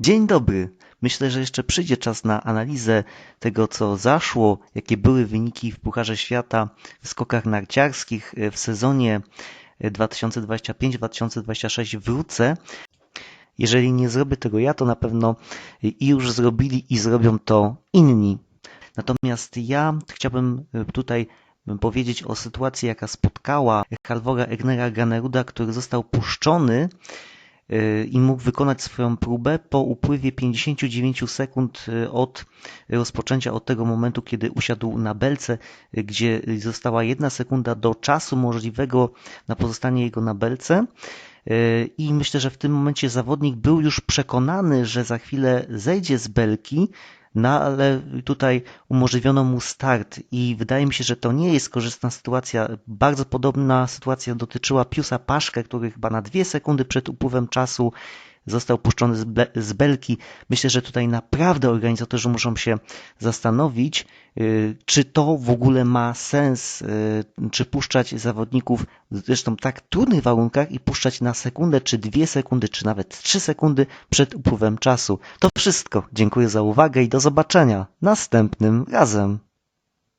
Dzień dobry. Myślę, że jeszcze przyjdzie czas na analizę tego, co zaszło, jakie były wyniki w Pucharze Świata w skokach narciarskich w sezonie 2025-2026 wrócę. Jeżeli nie zrobię tego ja, to na pewno i już zrobili i zrobią to inni. Natomiast ja chciałbym tutaj powiedzieć o sytuacji, jaka spotkała Halvora Egnera Graneruda, który został puszczony i mógł wykonać swoją próbę po upływie 59 sekund y, od rozpoczęcia, od tego momentu, kiedy usiadł na belce, y, gdzie została jedna sekunda do czasu możliwego na pozostanie jego na belce. I myślę, że w tym momencie zawodnik był już przekonany, że za chwilę zejdzie z belki, no ale tutaj umożliwiono mu start i wydaje mi się, że to nie jest korzystna sytuacja. Bardzo podobna sytuacja dotyczyła Piusa Paszkę, który chyba na dwie sekundy przed upływem czasu został puszczony z, ble- z belki. Myślę, że tutaj naprawdę organizatorzy muszą się zastanowić, yy, czy to w ogóle ma sens, yy, czy puszczać zawodników zresztą tak trudnych warunkach i puszczać na sekundę, czy dwie sekundy, czy nawet trzy sekundy przed upływem czasu. To wszystko. Dziękuję za uwagę i do zobaczenia następnym razem.